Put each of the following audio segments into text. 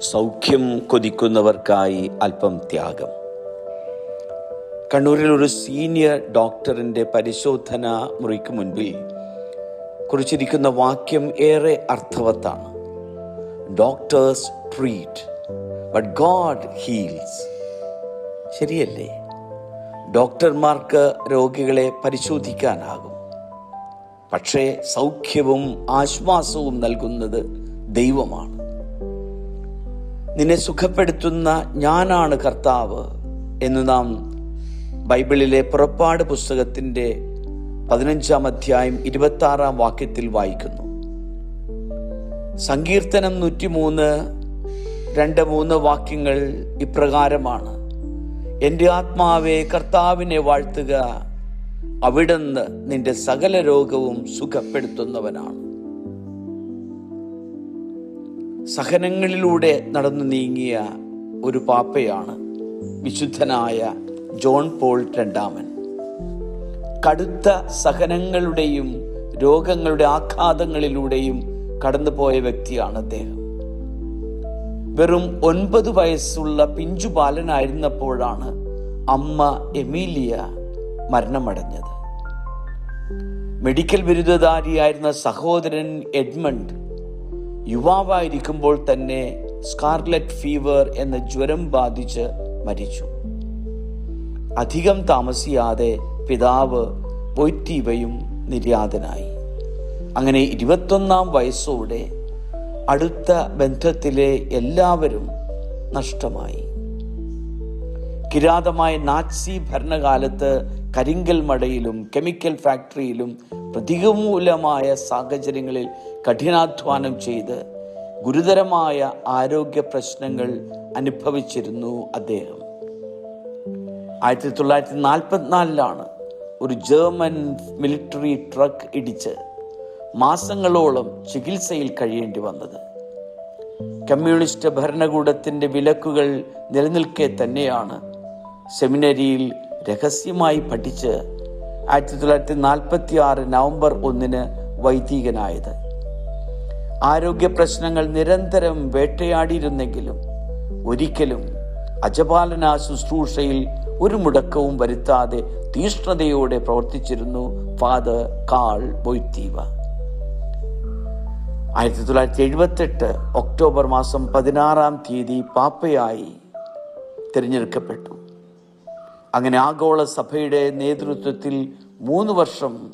സൗഖ്യം കൊതിക്കുന്നവർക്കായി അല്പം ത്യാഗം. കണ്ണൂരിൽ ഒരു സീനിയർ ഡോക്ടറിന്റെ പരിശോധന മുറിക്ക് മുൻപിൽ കുറിച്ചിരിക്കുന്ന വാക്യം ഏറെ അർത്ഥവത്താണ്. Doctors treat but God heals. ശരിയല്ലേ? ഡോക്ടർമാർക്ക് രോഗികളെ പരിശോധിക്കാനാകും. പക്ഷേ സൗഖ്യവും ആശ്വാസവും നൽകുന്നത് ദൈവമാണ്. നിന്നെ സുഖപ്പെടുത്തുന്ന ഞാനാണ് കർത്താവ് എന്ന് നാം ബൈബിളിലെ പുറപ്പാട് പുസ്തകത്തിന്റെ പതിനഞ്ചാം അധ്യായം ഇരുപത്തി ആറാം വാക്യത്തിൽ വായിക്കുന്നു. സങ്കീർത്തനം നൂറ്റിമൂന്ന് രണ്ട് മൂന്ന് വാക്യങ്ങൾ ഇപ്രകാരമാണ്. എന്റെ ആത്മാവെ കർത്താവിനെ വാഴ്ത്തുക അവിടുന്ന് നിന്റെ സകല രോഗവും സുഖപ്പെടുത്തുന്നവനാണ്. സഹനങ്ങളിലൂടെ നടന്നു നീങ്ങിയ ഒരു പാപ്പയാണ് വിശുദ്ധനായ ജോൺ പോൾ രണ്ടാമൻ. കടുത്ത സഹനങ്ങളുടെയും രോഗങ്ങളുടെ ആഘാതങ്ങളിലൂടെയും കടന്നുപോയ വ്യക്തിയാണ് അദ്ദേഹം. വെറും ഒൻപത് വയസ്സുള്ള പിഞ്ചു ബാലനായിരുന്നപ്പോഴാണ് അമ്മ എമീലിയ മരണമടഞ്ഞത്. മെഡിക്കൽ ബിരുദധാരിയായിരുന്ന സഹോദരൻ എഡ്മണ്ട് യുവാവായിരിക്കുമ്പോൾ തന്നെ സ്കാർലറ്റ് ഫീവർ എന്ന ജ്വരം ബാധിച്ച് മരിച്ചു. അധികം താമസിയാതെ പിതാവ് പൊയ്റ്റീവയും നിര്യാതനായി. അങ്ങനെ ഇരുപത്തൊന്നാം വയസ്സോടെ അടുത്ത ബന്ധത്തിലെ എല്ലാവരും നഷ്ടമായി. കിരാതമായ നാറ്റ്സി ഭരണകാലത്ത് കരിങ്കൽ മടയിലും കെമിക്കൽ ഫാക്ടറിയിലും പ്രതികൂലമായ സാഹചര്യങ്ങളിൽ കഠിനാധ്വാനം ചെയ്ത് ഗുരുതരമായ ആരോഗ്യ പ്രശ്നങ്ങൾ അനുഭവിച്ചിരുന്നു അദ്ദേഹം. ആയിരത്തി തൊള്ളായിരത്തി നാൽപ്പത്തിനാലിലാണ് ഒരു ജർമ്മൻ മിലിറ്ററി ട്രക്ക് ഇടിച്ച് മാസങ്ങളോളം ചികിത്സയിൽ കഴിയേണ്ടി വന്നത്. കമ്മ്യൂണിസ്റ്റ് ഭരണകൂടത്തിന്റെ വിലക്കുകൾ നിലനിൽക്കെ തന്നെയാണ് സെമിനറിയിൽ രഹസ്യമായി പഠിച്ച് ആയിരത്തി തൊള്ളായിരത്തി നാൽപ്പത്തി ആറ് നവംബർ ഒന്നിന് വൈദികനായത്. ആരോഗ്യ പ്രശ്നങ്ങൾ നിരന്തരം വേട്ടയാടിയിരുന്നെങ്കിലും ഒരിക്കലും അജപാലന ശുശ്രൂഷയിൽ ഒരു മുടക്കവും വരുത്താതെ തീഷ്ണതയോടെ പ്രവർത്തിച്ചിരുന്നു ഫാദർ കാൾ ബൊയ്ത്തീവ ആയിരത്തി തൊള്ളായിരത്തി എഴുപത്തെട്ട് ഒക്ടോബർ മാസം പതിനാറാം തീയതി പാപ്പയായി തിരഞ്ഞെടുക്കപ്പെട്ടു. അങ്ങനെ ആഗോള സഭയുടെ നേതൃത്വത്തിൽ മൂന്ന് വർഷം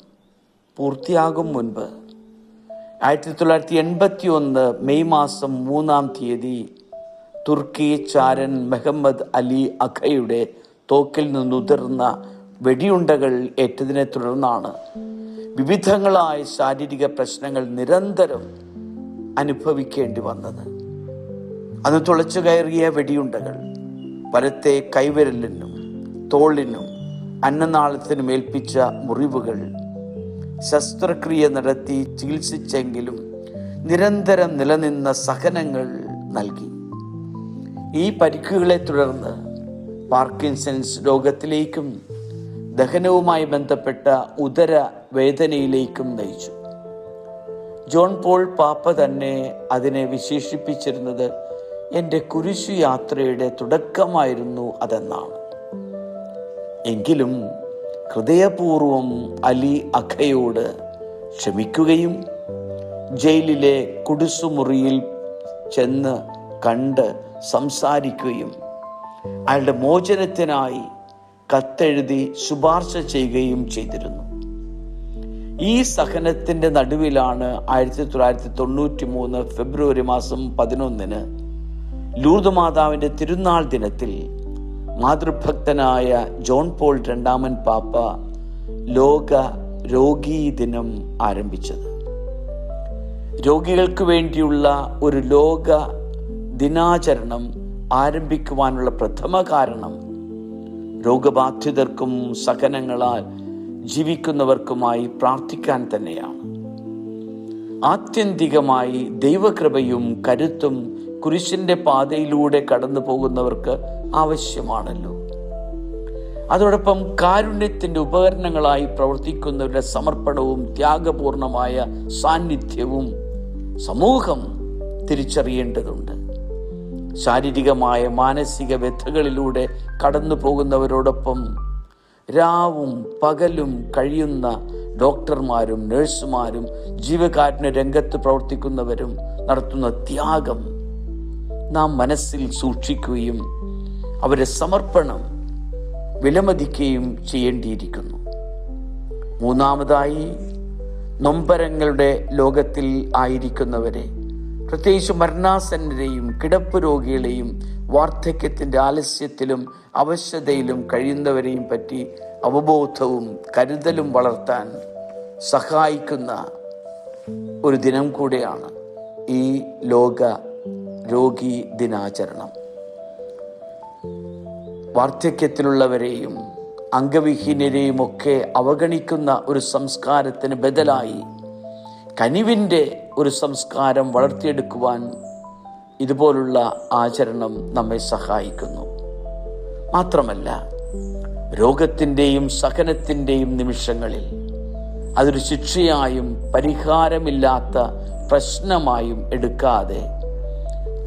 പൂർത്തിയാകും മുൻപ് ആയിരത്തി തൊള്ളായിരത്തി എൺപത്തി ഒന്ന് മെയ് മാസം മൂന്നാം തീയതി തുർക്കി ചാരൻ മെഹമ്മദ് അലി അഖയുടെ തോക്കിൽ നിന്നുതിർന്ന വെടിയുണ്ടകൾ ഏറ്റതിനെ തുടർന്നാണ്. വിവിധങ്ങളായ ശാരീരിക പ്രശ്നങ്ങൾ നിരന്തരം അനുഭവിക്കേണ്ടി വന്നത്. അത് തുളച്ചു കയറിയ വെടിയുണ്ടകൾ വലത്തെ കൈവിരലിനും തോളിനും അന്നനാളത്തിനും ഏൽപ്പിച്ച മുറിവുകൾ. ശസ്ത്രക്രിയ നടത്തി ചികിത്സിച്ചെങ്കിലും നിരന്തരം നിലനിന്ന സഹനങ്ങൾ നൽകി. ഈ പരിക്കുകളെ തുടർന്ന് പാർക്കിൻസൺസ് രോഗത്തിലേക്കും ദഹനവുമായി ബന്ധപ്പെട്ട ഉദര വേദനയിലേക്കും നയിച്ചു. ജോൺ പോൾ പാപ്പ തന്നെ അതിനെ വിശേഷിപ്പിച്ചിരുന്നത് എന്റെ കുരിശു യാത്രയുടെ തുടക്കമായിരുന്നു അതെന്നാണ്. എങ്കിലും ഹൃദയപൂർവം അലി അഖയോട് ക്ഷമിക്കുകയും ജയിലിലെ കുടിസുമുറിയിൽ ചെന്ന് കണ്ട് സംസാരിക്കുകയും അയാളുടെ മോചനത്തിനായി കത്തെഴുതി ശുപാർശ ചെയ്യുകയും ചെയ്തിരുന്നു. ഈ സഹനത്തിന്റെ നടുവിലാണ് ആയിരത്തി തൊള്ളായിരത്തി തൊണ്ണൂറ്റി മൂന്ന് ഫെബ്രുവരി മാസം പതിനൊന്നിന് ലൂർദ് മാതാവിന്റെ തിരുനാൾ ദിനത്തിൽ മാതൃഭക്തനായ ജോൺ പോൾ രണ്ടാമൻ പാപ്പ ലോക രോഗീ ദിനം ആരംഭിച്ചത്. രോഗികൾക്ക് വേണ്ടിയുള്ള ഒരു ലോക ദിനാചരണം ആരംഭിക്കുവാനുള്ള പ്രഥമ കാരണം രോഗബാധിതർക്കും സഹനങ്ങളാൽ ജീവിക്കുന്നവർക്കുമായി പ്രാർത്ഥിക്കാൻ തന്നെയാണ്. ആത്യന്തികമായി ദൈവകൃപയും കരുത്തും കുരിശിന്റെ പാതയിലൂടെ കടന്നു പോകുന്നവർക്ക് ആവശ്യമാണല്ലോ. അതോടൊപ്പം കാരുണ്യത്തിന്റെ ഉപകരണങ്ങളായി പ്രവർത്തിക്കുന്നവരുടെ സമർപ്പണവും ത്യാഗപൂർണമായ സാന്നിധ്യവും സമൂഹം തിരിച്ചറിയേണ്ടതുണ്ട്. ശാരീരികമായ മാനസിക വ്യഥകളിലൂടെ കടന്നു പോകുന്നവരോടൊപ്പം രാവും പകലും കഴിയുന്ന ഡോക്ടർമാരും നഴ്സുമാരും ജീവകാരുണ്യ രംഗത്ത് പ്രവർത്തിക്കുന്നവരും നടത്തുന്ന ത്യാഗം നാം മനസ്സിൽ സൂക്ഷിക്കുകയും അവരെ സമർപ്പണം വിലമതിക്കുകയും ചെയ്യേണ്ടിയിരിക്കുന്നു. മൂന്നാമതായി നൊമ്പരങ്ങളുടെ ലോകത്തിൽ ആയിരിക്കുന്നവരെ പ്രത്യേകിച്ച് മരണാസന്നരെയും കിടപ്പ് രോഗികളെയും വാർദ്ധക്യത്തിന്റെ ആലസ്യത്തിലും അവശതയിലും കഴിയുന്നവരെയും പറ്റി അവബോധവും കരുതലും വളർത്താൻ സഹായിക്കുന്ന ഒരു ദിനം കൂടെയാണ് ഈ ലോക രോഗി ദിനാചരണം. വാർദ്ധക്യത്തിലുള്ളവരെയും അംഗവിഹീനരെയും ഒക്കെ അവഗണിക്കുന്ന ഒരു സംസ്കാരത്തിന് ബദലായി കനിവിന്റെ ഒരു സംസ്കാരം വളർത്തിയെടുക്കുവാൻ ഇതുപോലുള്ള ആചരണം നമ്മെ സഹായിക്കുന്നു. മാത്രമല്ല രോഗത്തിന്റെയും സഹനത്തിന്റെയും നിമിഷങ്ങളിൽ അതൊരു ശിക്ഷയായും പരിഹാരമില്ലാത്ത പ്രശ്നമായും എടുക്കാതെ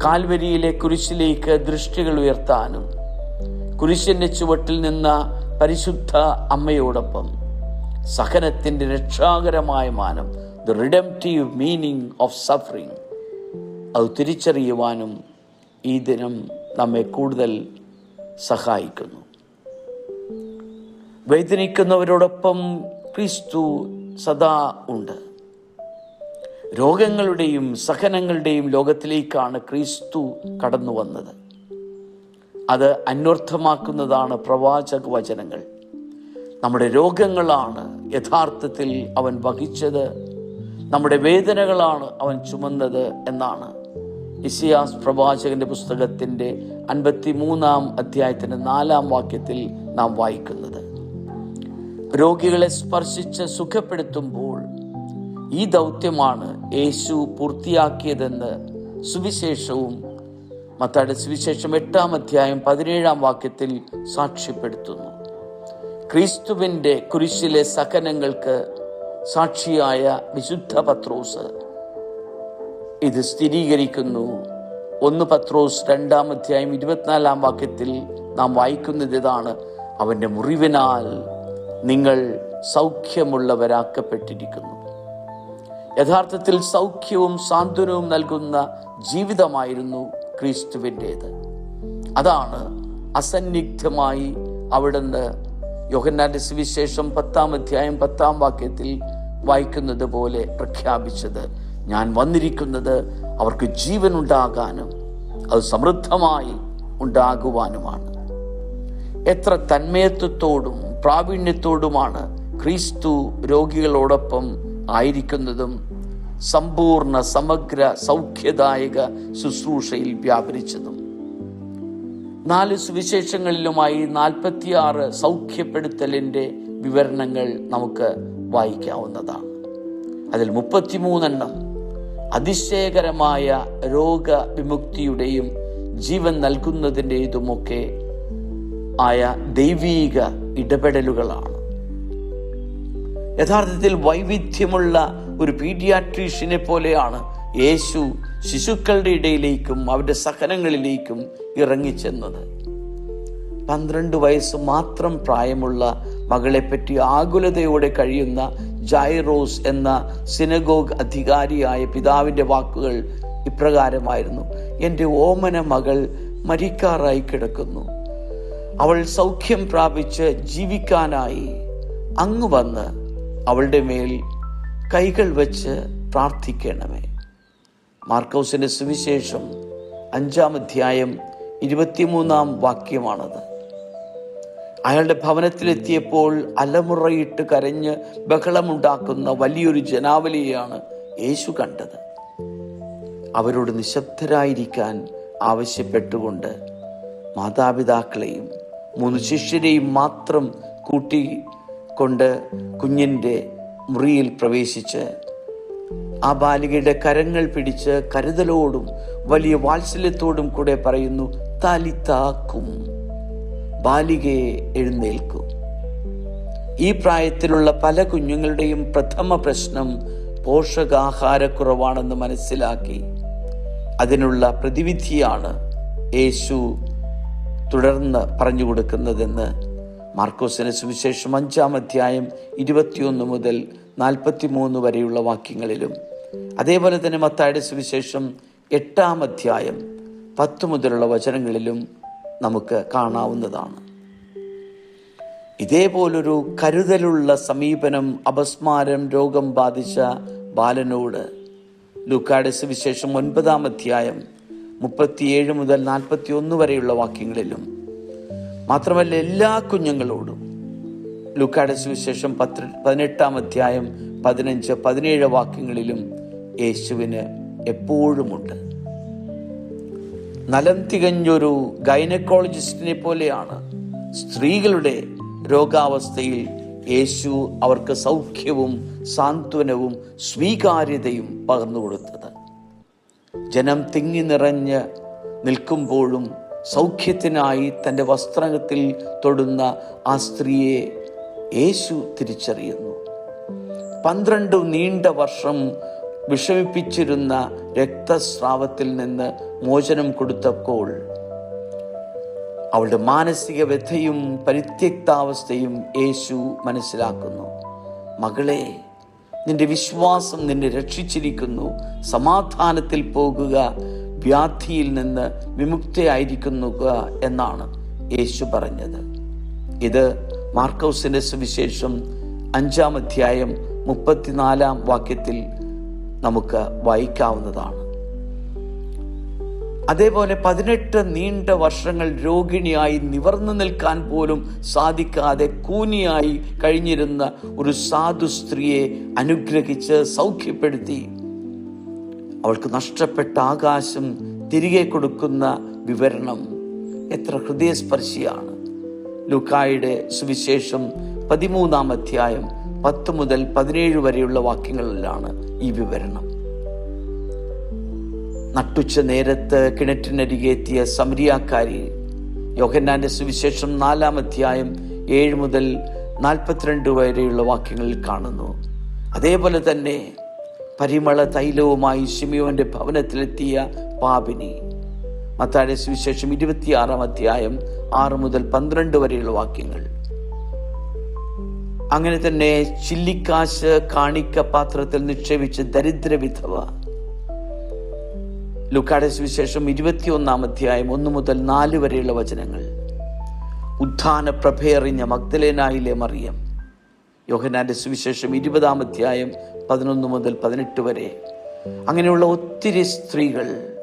കാൽവരിയിലെ കുരിശിലേക്ക് ദൃഷ്ടികൾ ഉയർത്താനും കുരിശിന്റെ ചുവട്ടിൽ നിന്ന പരിശുദ്ധ അമ്മയോടൊപ്പം സഹനത്തിന്റെ രക്ഷാകരമായ മാനം the redemptive meaning of suffering അത് തിരിച്ചറിയുവാനും ഈ ദിനം നമ്മെ കൂടുതൽ സഹായിക്കുന്നു. വേദനിക്കുന്നവരോടൊപ്പം ക്രിസ്തു സദാ ഉണ്ട്. രോഗങ്ങളുടെയും സഹനങ്ങളുടെയും ലോകത്തിലേക്കാണ് ക്രിസ്തു കടന്നു വന്നത്. അത് അന്വർത്ഥമാക്കുന്നതാണ് പ്രവാചക വചനങ്ങൾ. നമ്മുടെ രോഗങ്ങളാണ് യഥാർത്ഥത്തിൽ അവൻ വഹിച്ചത്. നമ്മുടെ വേദനകളാണ് അവൻ ചുമന്നത് എന്നാണ് ഇസിയാസ് പ്രവാചകന്റെ പുസ്തകത്തിന്റെ അൻപത്തി മൂന്നാം അധ്യായത്തിന്റെ നാലാം വാക്യത്തിൽ നാം വായിക്കുന്നത്. രോഗികളെ സ്പർശിച്ച് സുഖപ്പെടുത്തുമ്പോൾ ഈ ദൗത്യമാണ് യേശു പൂർത്തിയാക്കിയതെന്ന് സുവിശേഷവും മത്താടെ സുവിശേഷം എട്ടാം അധ്യായം പതിനേഴാം വാക്യത്തിൽ സാക്ഷ്യപ്പെടുത്തുന്നു. ക്രിസ്തുവിന്റെ കുരിശിലെ സഹനങ്ങൾക്ക് സാക്ഷിയായ വിശുദ്ധ പത്രോസ് ഇത് സ്ഥിരീകരിക്കുന്നു. ഒന്ന് പത്രോസ് രണ്ടാം അധ്യായം ഇരുപത്തിനാലാം വാക്യത്തിൽ നാം വായിക്കുന്നത് ഇതാണ്. അവന്റെ മുറിവിനാൽ നിങ്ങൾ സൗഖ്യമുള്ളവരാക്കപ്പെട്ടിരിക്കുന്നു. യഥാർത്ഥത്തിൽ സൗഖ്യവും സാന്ത്വനവും നൽകുന്ന ജീവിതമായിരുന്നു ക്രിസ്തുവിന്റേത്. അതാണ് അസന്നിഗ്ധമായി അവിടുന്ന് യോഹന്നാന്റെ സുവിശേഷം പത്താം അധ്യായം പത്താം വാക്യത്തിൽ വായിക്കുന്നത് പോലെ പ്രഖ്യാപിച്ചത്. ഞാൻ വന്നിരിക്കുന്നത് അവർക്ക് ജീവൻ ഉണ്ടാകാനും അത് സമൃദ്ധമായി ഉണ്ടാകുവാനുമാണ്. എത്ര തന്മയത്വത്തോടും പ്രാവീണ്യത്തോടുമാണ് ക്രിസ്തു രോഗികളോടൊപ്പം ആയിരിക്കുന്നതും സമ്പൂർണ സമഗ്ര സൗഖ്യദായക ശുശ്രൂഷയിൽ വ്യാപരിച്ചതും. നാല് സുവിശേഷങ്ങളിലുമായി നാൽപ്പത്തിയാറ് സൗഖ്യപ്പെടുത്തലിന്റെ വിവരണങ്ങൾ നമുക്ക് വായിക്കാവുന്നതാണ്. അതിൽ മുപ്പത്തിമൂന്നെണ്ണം അതിശയകരമായ രോഗവിമുക്തിയുടെയും ജീവൻ നൽകുന്നതിന്റെതുമൊക്കെ ആയ ദൈവീക ഇടപെടലുകളാണ്. യഥാർത്ഥത്തിൽ വൈവിധ്യമുള്ള ഒരു പീഡിയാട്രീഷ്യനെ പോലെയാണ് യേശു ശിശുക്കളുടെ ഇടയിലേക്കും അവരുടെ സഹനങ്ങളിലേക്കും ഇറങ്ങിച്ചെന്നത്. പന്ത്രണ്ട് വയസ്സ് മാത്രം പ്രായമുള്ള മകളെപ്പറ്റി ആകുലതയോടെ കഴിയുന്ന ജൈറോസ് എന്ന സിനഗോഗ് അധികാരിയായ പിതാവിന്റെ വാക്കുകൾ ഇപ്രകാരമായിരുന്നു എന്റെ ഓമന മകൾ മരിക്കാറായി കിടക്കുന്നു. അവൾ സൗഖ്യം പ്രാപിച്ച് ജീവിക്കാനായി അങ്ങ് വന്ന് അവളുടെ മേൽ കൈകൾ വെച്ച് പ്രാർത്ഥിക്കണമേ. മാർക്കൗസിന്റെ സുവിശേഷം അഞ്ചാം അധ്യായം ഇരുപത്തിമൂന്നാം വാക്യമാണത്. അയാളുടെ ഭവനത്തിലെത്തിയപ്പോൾ അലമുറയിട്ട് കരഞ്ഞ് ബഹളമുണ്ടാക്കുന്ന വലിയൊരു ജനാവലിയാണ് യേശു കണ്ടത്. അവരോട് നിശബ്ദരായിരിക്കാൻ ആവശ്യപ്പെട്ടുകൊണ്ട് മാതാപിതാക്കളെയും മൂന്ന് ശിഷ്യരെയും മാത്രം കൂട്ടിക്കൊണ്ട് കുഞ്ഞിന്റെ മുറിയിൽ പ്രവേശിച്ച് ആ ബാലികയുടെ കരങ്ങൾ പിടിച്ച് കരുതലോടും വലിയ വാത്സല്യത്തോടും കൂടെ പറയുന്നു താലിത്താക്കും. ബാലികയെ എഴുന്നേൽക്കും. ഈ പ്രായത്തിലുള്ള പല കുഞ്ഞുങ്ങളുടെയും പ്രഥമ പ്രശ്നം പോഷകാഹാരക്കുറവാണെന്ന് മനസ്സിലാക്കി. അതിനുള്ള പ്രതിവിധിയാണ് യേശു തുടർന്ന് പറഞ്ഞു കൊടുക്കുന്നതെന്ന് മാർക്കോസിന് സുവിശേഷം അഞ്ചാം അധ്യായം ഇരുപത്തിയൊന്ന് മുതൽ നാൽപ്പത്തി മൂന്ന് വരെയുള്ള വാക്യങ്ങളിലും അതേപോലെ തന്നെ മത്തായുടെ സുവിശേഷം എട്ടാം അധ്യായം പത്ത് മുതലുള്ള വചനങ്ങളിലും നമുക്ക് കാണാവുന്നതാണ്. ഇതേപോലൊരു കരുതലുള്ള സമീപനം അപസ്മാരം രോഗം ബാധിച്ച ബാലനോട് ലൂക്കായുടെ സുവിശേഷം ഒൻപതാം അധ്യായം മുപ്പത്തിയേഴ് മുതൽ നാൽപ്പത്തി ഒന്ന് വരെയുള്ള വാക്യങ്ങളിലും മാത്രമല്ല എല്ലാ കുഞ്ഞുങ്ങളോടും ലുക്കാട സുവിശേഷം പത്ത് പതിനെട്ടാം അധ്യായം പതിനഞ്ച് പതിനേഴ് വാക്യങ്ങളിലും യേശുവിന് എപ്പോഴുമുണ്ട്. നലം തികഞ്ഞൊരു ഗൈനക്കോളജിസ്റ്റിനെ പോലെയാണ് സ്ത്രീകളുടെ രോഗാവസ്ഥയിൽ യേശു അവർക്ക് സൗഖ്യവും സാന്ത്വനവും സ്വീകാര്യതയും പകർന്നു കൊടുത്തത് ജനം തിങ്ങി നിറഞ്ഞ് നിൽക്കുമ്പോഴും സൗഖ്യത്തിനായി തന്റെ വസ്ത്രത്തിൽ തൊടുന്ന ആ സ്ത്രീയെ യേശു തിരിച്ചറിയുന്നു. പന്ത്രണ്ട് നീണ്ട വർഷം വിഷമിപ്പിച്ചിരുന്ന രക്തസ്രാവത്തിൽ നിന്ന് മോചനം കൊടുത്തപ്പോൾ അവളുടെ മാനസിക വ്യഥയും പരിത്യക്താവസ്ഥയും യേശു മനസ്സിലാക്കുന്നു. മകളെ നിന്റെ വിശ്വാസം നിന്നെ രക്ഷിച്ചിരിക്കുന്നു. സമാധാനത്തിൽ പോകുക വ്യാധിയിൽ നിന്ന് വിമുക്തയായിരിക്കുക എന്നാണ് യേശു പറഞ്ഞത്. ഇത് മാർക്കോസിന്റെ സുവിശേഷം അഞ്ചാം അധ്യായം മുപ്പത്തിനാലാം വാക്യത്തിൽ നമുക്ക് വായിക്കാവുന്നതാണ്. അതേപോലെ പതിനെട്ട് നീണ്ട വർഷങ്ങൾ രോഗിണിയായി നിവർന്നു നിൽക്കാൻ പോലും സാധിക്കാതെ കൂനിയായി കഴിഞ്ഞിരുന്ന ഒരു സാധു സ്ത്രീയെ അനുഗ്രഹിച്ച് സൗഖ്യപ്പെടുത്തി. അവൾക്ക് നഷ്ടപ്പെട്ട ആകാശം തിരികെ കൊടുക്കുന്ന വിവരണം എത്ര ഹൃദയസ്പർശിയാണ്. ലുക്കായുടെ സുവിശേഷം പതിമൂന്നാം അധ്യായം പത്ത് മുതൽ പതിനേഴ് വരെയുള്ള വാക്യങ്ങളിലാണ് ഈ വിവരണം. നട്ടുച്ച നേരത്ത് കിണറ്റിനരികെ എത്തിയ സമരിയാക്കാരി യോഹന്നാന്റെ സുവിശേഷം നാലാം അധ്യായം ഏഴ് മുതൽ നാൽപ്പത്തിരണ്ട് വരെയുള്ള വാക്യങ്ങളിൽ കാണുന്നു. അതേപോലെ തന്നെ പരിമള തൈലവുമായി ഷിമിയോന്റെ ഭവനത്തിലെത്തിയ പാപിനി. മത്താടെ സുവിശേഷം ഇരുപത്തിയാറാം അധ്യായം ആറ് മുതൽ പന്ത്രണ്ട് വരെയുള്ള വാക്യങ്ങൾ. അങ്ങനെ തന്നെ ചില്ലിക്കാശ് കാണിക്ക പാത്രത്തിൽ നിക്ഷേപിച്ച ദരിദ്ര വിധവ. ലുക്കാടെ സുവിശേഷം ഇരുപത്തിയൊന്നാം അധ്യായം ഒന്ന് മുതൽ നാല് വരെയുള്ള വചനങ്ങൾ. ഉത്ഥാന പ്രഭയറിഞ്ഞ മഗ്ദലേനായിലെ മറിയം. യോഹനാന്റെ സുവിശേഷം ഇരുപതാം അധ്യായം പതിനൊന്ന് മുതൽ പതിനെട്ട് വരെ. അങ്ങനെയുള്ള ഒത്തിരി സ്ത്രീകൾ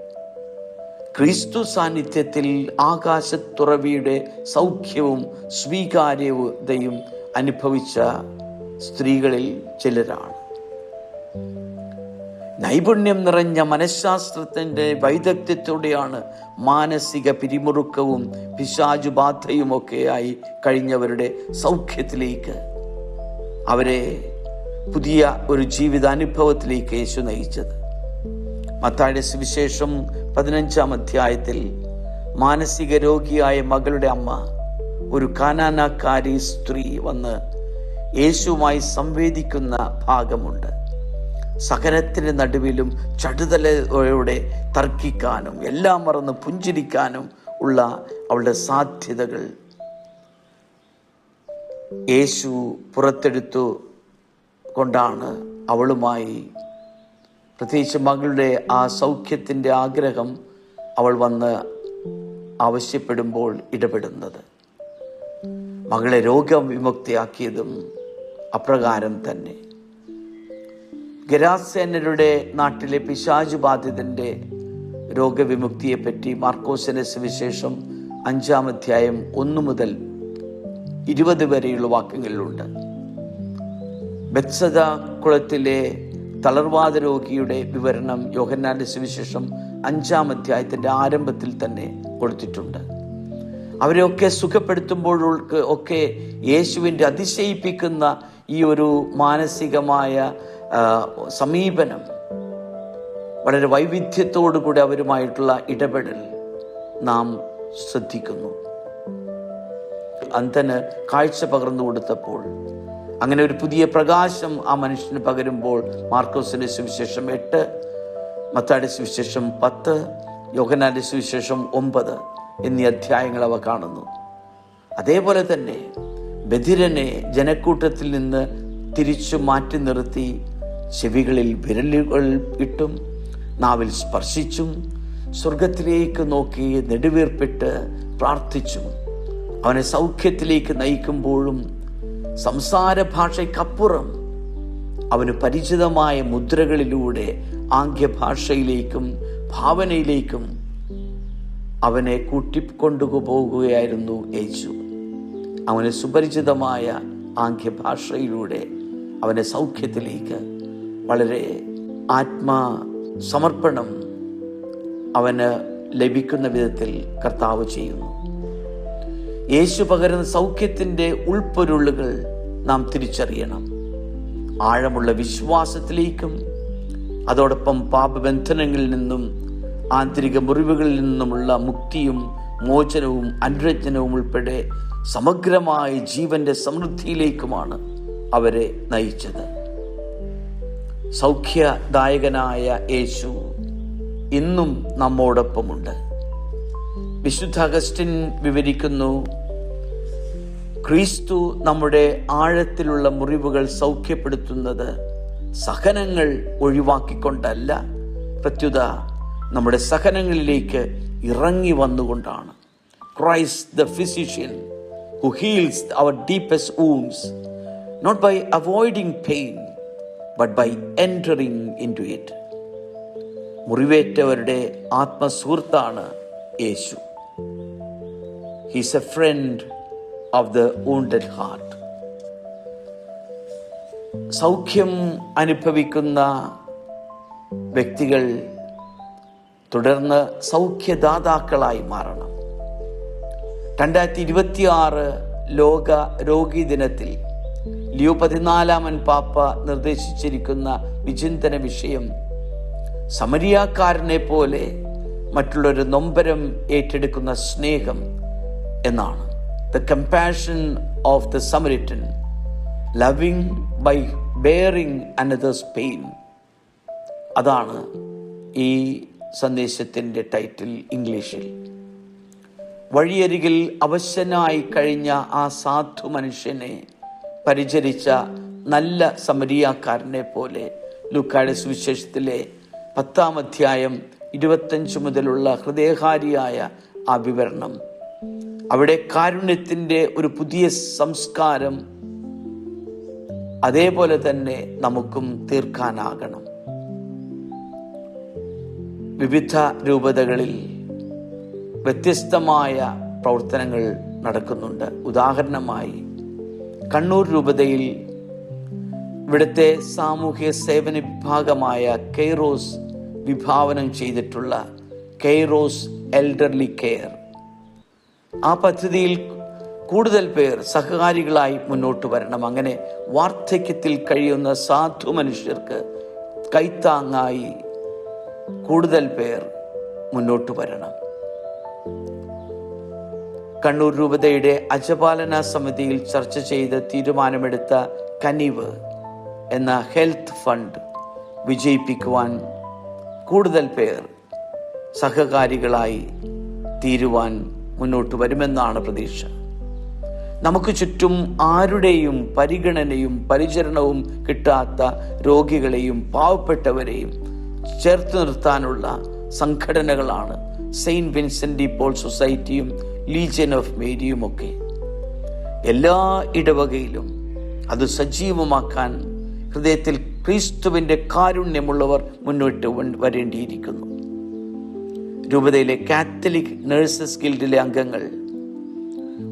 ക്രിസ്തു സാന്നിധ്യത്തിൽ ആകാശത്തുറവിയുടെ സൗഖ്യവും സ്വീകാര്യതയും അനുഭവിച്ച സ്ത്രീകളിൽ ചിലരാണ്. നൈപുണ്യം നിറഞ്ഞ മനഃശാസ്ത്രത്തിന്റെ വൈദഗ്ധ്യത്തോടെയാണ് മാനസിക പിരിമുറുക്കവും പിശാചുബാധയുമൊക്കെയായി കഴിഞ്ഞവരുടെ സൗഖ്യത്തിലേക്ക് അവരെ പുതിയ ഒരു ജീവിതാനുഭവത്തിലേക്ക് യേശു നയിച്ചത്. മത്തായുടെ സുവിശേഷം പതിനഞ്ചാം അധ്യായത്തിൽ മാനസിക രോഗിയായ മകളുടെ അമ്മ ഒരു കാനാനക്കാരി സ്ത്രീ വന്ന് യേശുവുമായി സംവേദിക്കുന്ന ഭാഗമുണ്ട്. സകലത്തിന് നടുവിലും ചടുതലയോടെ തർക്കിക്കാനും എല്ലാം മറന്ന് പുഞ്ചിരിക്കാനും ഉള്ള അവളുടെ സാധ്യതകൾ യേശു പുറത്തെടുത്തു കൊണ്ടാണ് അവളുമായി. പ്രത്യേകിച്ച് മകളുടെ ആ സൗഖ്യത്തിന്റെ ആഗ്രഹം അവൾ വന്ന് ആവശ്യപ്പെടുമ്പോൾ ഇടപെടുന്നത്. മകളെ രോഗവിമുക്തിയാക്കിയതും അപ്രകാരം തന്നെ. ഗരാസേനരുടെ നാട്ടിലെ പിശാചു ബാധിതന്റെ രോഗവിമുക്തിയെപ്പറ്റി മാർക്കോസിനെ സുവിശേഷം അഞ്ചാം അധ്യായം ഒന്ന് മുതൽ ഇരുപത് വരെയുള്ള വാക്യങ്ങളിലുണ്ട്. ബത്സദ കുളത്തിലെ തളർവാദ രോഗിയുടെ വിവരണം യോഹന്നാന്റെ സുവിശേഷം അഞ്ചാം അധ്യായത്തിന്റെ ആരംഭത്തിൽ തന്നെ കൊടുത്തിട്ടുണ്ട്. അവരെയൊക്കെ സുഖപ്പെടുത്തുമ്പോഴൊക്കെ ഒക്കെ യേശുവിന്റെ അതിശയിപ്പിക്കുന്ന ഈ ഒരു മാനസികമായ സമീപനം വളരെ വൈവിധ്യത്തോടു കൂടി അവരുമായിട്ടുള്ള ഇടപെടൽ നാം ശ്രദ്ധിക്കുന്നു. അന്ധന് കാഴ്ച പകർന്നു കൊടുത്തപ്പോൾ അങ്ങനെ ഒരു പുതിയ പ്രകാശം ആ മനുഷ്യന് പകരുമ്പോൾ മാർക്കോസിന്റെ സുവിശേഷം എട്ട് മത്താടി സുവിശേഷം പത്ത് യോഗനാന്റെ സുവിശേഷം ഒമ്പത് എന്നീ അധ്യായങ്ങൾ അവ കാണുന്നു. അതേപോലെ തന്നെ ബധിരനെ ജനക്കൂട്ടത്തിൽ നിന്ന് തിരിച്ചു മാറ്റി നിർത്തി ചെവികളിൽ വിരലുകൾ ഇട്ടും നാവിൽ സ്പർശിച്ചും സ്വർഗത്തിലേക്ക് നോക്കി നെടുവീർപ്പിട്ട് പ്രാർത്ഥിച്ചും അവനെ സൗഖ്യത്തിലേക്ക് നയിക്കുമ്പോഴും സംസാര ഭാഷയ്ക്കപ്പുറം അവന് പരിചിതമായ മുദ്രകളിലൂടെ ആംഗ്യഭാഷയിലേക്കും ഭാവനയിലേക്കും അവനെ കൂട്ടിക്കൊണ്ടുപോകുകയായിരുന്നു യേശു. അവന് സുപരിചിതമായ ആംഗ്യഭാഷയിലൂടെ അവനെ സൗഖ്യത്തിലേക്ക് വളരെ ആത്മാ സമർപ്പണം അവന് ലഭിക്കുന്ന വിധത്തിൽ കർത്താവ് ചെയ്യുന്നു. യേശു പകരുന്ന സൗഖ്യത്തിന്റെ ഉൾപ്പൊരുളുകൾ നാം തിരിച്ചറിയണം. ആഴമുള്ള വിശ്വാസത്തിലേക്കും അതോടൊപ്പം പാപബന്ധനങ്ങളിൽ നിന്നും ആന്തരിക മുറിവുകളിൽ നിന്നുമുള്ള മുക്തിയും മോചനവും അനുരഞ്ജനവും ഉൾപ്പെടെ സമഗ്രമായ ജീവന്റെ സമൃദ്ധിയിലേക്കുമാണ് അവരെ നയിച്ചത്. സൗഖ്യദായകനായ യേശു ഇന്നും നമ്മോടൊപ്പമുണ്ട്. വിശുദ്ധ അഗസ്റ്റിൻ വിവരിക്കുന്നു. ക്രിസ്തു നമ്മുടെ ആഴത്തിലുള്ള മുറിവുകൾ സൗഖ്യപ്പെടുത്തുന്നത് സഹനങ്ങൾ ഒഴിവാക്കിക്കൊണ്ടല്ല. പ്രത്യുത നമ്മുടെ സഹനങ്ങളിലേക്ക് ഇറങ്ങി വന്നുകൊണ്ടാണ്. Christ the physician who heals our deepest wounds not by avoiding pain but by entering into it മുറിവേറ്റവരുടെ ആത്മസുഹൃത്താണ് Yesu. He's a friend of the wounded heart സൗഖ്യം അനുഭവിക്കുന്ന വ്യക്തികൾ തുടർന്ന് സൗഖ്യദാതാക്കളായി മാറണം. രണ്ടായിരത്തി ഇരുപത്തി ആറ് ലോക രോഗി ദിനത്തിൽ ലിയോ പതിനാലാമൻ പാപ്പ നിർദ്ദേശിച്ചിരിക്കുന്ന വിചിന്തന വിഷയം സമരിയാക്കാരനെ പോലെ മറ്റുള്ളൊരു നൊമ്പരം ഏറ്റെടുക്കുന്ന സ്നേഹം എന്നാണ്. The compassion of the Samaritan loving by bearing another's pain അതാണ് ഈ സന്ദേശത്തിന്റെ ടൈറ്റിൽ ഇംഗ്ലീഷിൽ. വഴിയരികിൽ അവശനായി കഴിഞ്ഞ ആ സാധു മനുഷ്യനെ പരിചരിച്ച നല്ല സമരിയാക്കാരനെ പോലെ ലൂക്കായുടെ സുവിശേഷത്തിലെ പത്താം അധ്യായം ഇരുപത്തഞ്ച് മുതലുള്ള ഹൃദയഹാരിയായ ആ വിവരണം അവിടെ കാരുണ്യത്തിന്റെ ഒരു പുതിയ സംസ്കാരം അതേപോലെ തന്നെ നമുക്കും തീർക്കാനാകണം. വിവിധ രൂപതകളിൽ വ്യത്യസ്തമായ പ്രവർത്തനങ്ങൾ നടക്കുന്നുണ്ട്. ഉദാഹരണമായി കണ്ണൂർ രൂപതയിൽ ഇവിടുത്തെ സാമൂഹ്യ സേവന വിഭാഗമായ കെയ്റോസ് വിഭാവനം ചെയ്തിട്ടുള്ള കെയ്റോസ് എൽഡർലി കെയർ ആ പദ്ധതിയിൽ കൂടുതൽ പേർ സഹകാരികളായി മുന്നോട്ട് വരണം. അങ്ങനെ വാർദ്ധക്യത്തിൽ കഴിയുന്ന സാധു മനുഷ്യർക്ക് കൈത്താങ്ങായി കൂടുതൽ പേർ മുന്നോട്ട് വരണം. കണ്ണൂർ രൂപതയുടെ അജപാലന സമിതിയിൽ ചർച്ച ചെയ്ത് തീരുമാനമെടുത്ത കനിവ് എന്ന ഹെൽത്ത് ഫണ്ട് വിജയിപ്പിക്കുവാൻ കൂടുതൽ പേർ സഹകാരികളായി തീരുവാൻ മുന്നോട്ട് വരുമെന്നാണ് പ്രതീക്ഷ. നമുക്ക് ചുറ്റും ആരുടെയും പരിഗണനയും പരിചരണവും കിട്ടാത്ത രോഗികളെയും പാവപ്പെട്ടവരെയും ചേർത്ത് നിർത്താനുള്ള സംഘടനകളാണ് സെയിന്റ് വിൻസെന്റ് പോൾ സൊസൈറ്റിയും ലീജിയൻ ഓഫ് മേരിയും ഒക്കെ. എല്ലാ ഇടവകയിലും അത് സജീവമാക്കാൻ ഹൃദയത്തിൽ ക്രിസ്തുവിന്റെ കാരുണ്യമുള്ളവർ മുന്നോട്ട് വരേണ്ടിയിരിക്കുന്നു. രൂപതയിലെ കാത്തലിക് നഴ്സസ് ഗിൽഡിലെ അംഗങ്ങൾ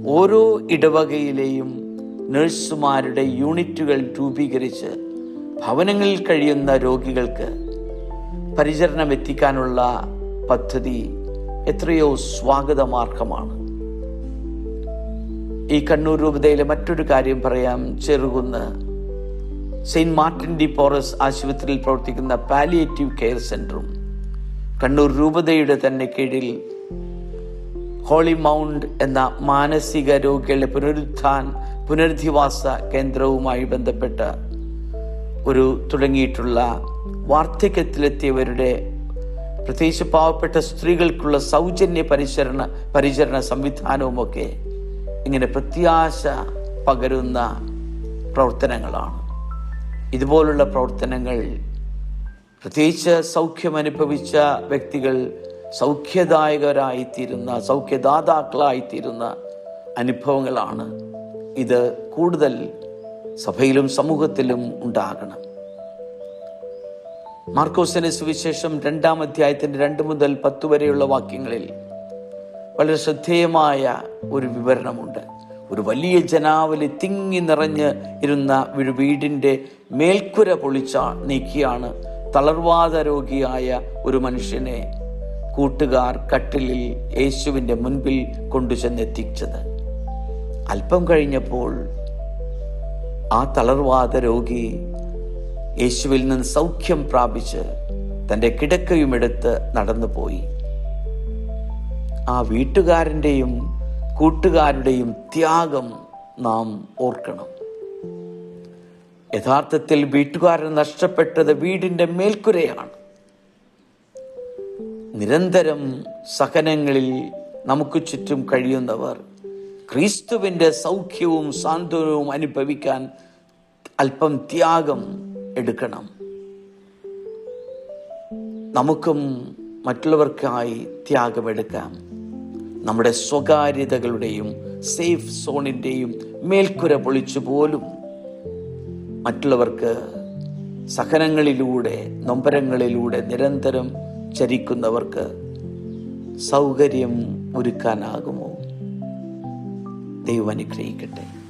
ഓരോ ഇടവകയിലെയും നഴ്സുമാരുടെ യൂണിറ്റുകൾ രൂപീകരിച്ച് ഭവനങ്ങളിൽ കഴിയുന്ന രോഗികൾക്ക് പരിചരണം എത്തിക്കാനുള്ള പദ്ധതി എത്രയോ സ്വാഗതമാർഹമാണ്. ഈ കണ്ണൂർ രൂപതയിലെ മറ്റൊരു കാര്യം പറയാം. Cherukunnu Saint Martin de Porres ആശുപത്രിയിൽ പ്രവർത്തിക്കുന്ന പാലിയേറ്റീവ് കെയർ സെന്ററും കണ്ണൂർ രൂപതയുടെ തന്നെ കീഴിൽ ഹോളി മൗണ്ട് എന്ന മാനസിക രോഗികളുടെ പുനരുത്ഥാൻ പുനരധിവാസ കേന്ദ്രവുമായി ബന്ധപ്പെട്ട ഒരു തുടങ്ങിയിട്ടുള്ള വാർദ്ധക്യത്തിലെത്തിയവരുടെ പ്രത്യേകിച്ച് പാവപ്പെട്ട സ്ത്രീകൾക്കുള്ള സൗജന്യ പരിചരണ പരിചരണ സംവിധാനവുമൊക്കെ ഇങ്ങനെ പ്രത്യാശ പകരുന്ന പ്രവർത്തനങ്ങളാണ്. ഇതുപോലുള്ള പ്രവർത്തനങ്ങൾ പ്രത്യേകിച്ച് സൗഖ്യം അനുഭവിച്ച വ്യക്തികൾ സൗഖ്യദായകരായിത്തീരുന്ന സൗഖ്യദാതാക്കളായിത്തീരുന്ന അനുഭവങ്ങളാണ് ഇത് കൂടുതൽ സഭയിലും സമൂഹത്തിലും ഉണ്ടാകണം. മാർക്കോസിന്റെ സുവിശേഷം രണ്ടാം അധ്യായത്തിന്റെ രണ്ട് മുതൽ പത്ത് വരെയുള്ള വാക്യങ്ങളിൽ വളരെ ശ്രദ്ധേയമായ ഒരു വിവരണമുണ്ട്. ഒരു വലിയ ജനാവലി തിങ്ങി നിറഞ്ഞ് ഇരുന്ന ഒരു വീടിന്റെ മേൽക്കുര പൊളിച്ച നീക്കിയാണ് തളർവാദ രോഗിയായ ഒരു മനുഷ്യനെ കൂട്ടുകാർ കട്ടിലിൽ യേശുവിന്റെ മുൻപിൽ കൊണ്ടുചെന്നെത്തിച്ചത്. അല്പം കഴിഞ്ഞപ്പോൾ ആ തളർവാദ രോഗി യേശുവിൽ നിന്ന് സൗഖ്യം പ്രാപിച്ച് തന്റെ കിടക്കയുമെടുത്ത് നടന്നുപോയി. ആ വീട്ടുകാരന്റെയും കൂട്ടുകാരുടെയും ത്യാഗം നാം ഓർക്കണം. യഥാർത്ഥത്തിൽ വീട്ടുകാരൻ നഷ്ടപ്പെട്ടത് വീടിന്റെ മേൽക്കുരയാണ്. നിരന്തരം സഹനങ്ങളിൽ നമുക്ക് ചുറ്റും കഴിയുന്നവർ ക്രിസ്തുവിന്റെ സൗഖ്യവും സാന്ത്വനവും അനുഭവിക്കാൻ അല്പം ത്യാഗം എടുക്കണം. നമുക്കും മറ്റുള്ളവർക്കായി ത്യാഗമെടുക്കാം. നമ്മുടെ സ്വകാര്യതകളുടെയും സേഫ് സോണിന്റെയും മേൽക്കുര പൊളിച്ചു പോലും മറ്റുള്ളവർക്ക് സഹനങ്ങളിലൂടെ നൊമ്പരങ്ങളിലൂടെ നിരന്തരം ചരിക്കുന്നവർക്ക് സൗകര്യം ഒരുക്കാനാകുമോ? ദൈവം അനുഗ്രഹിക്കട്ടെ.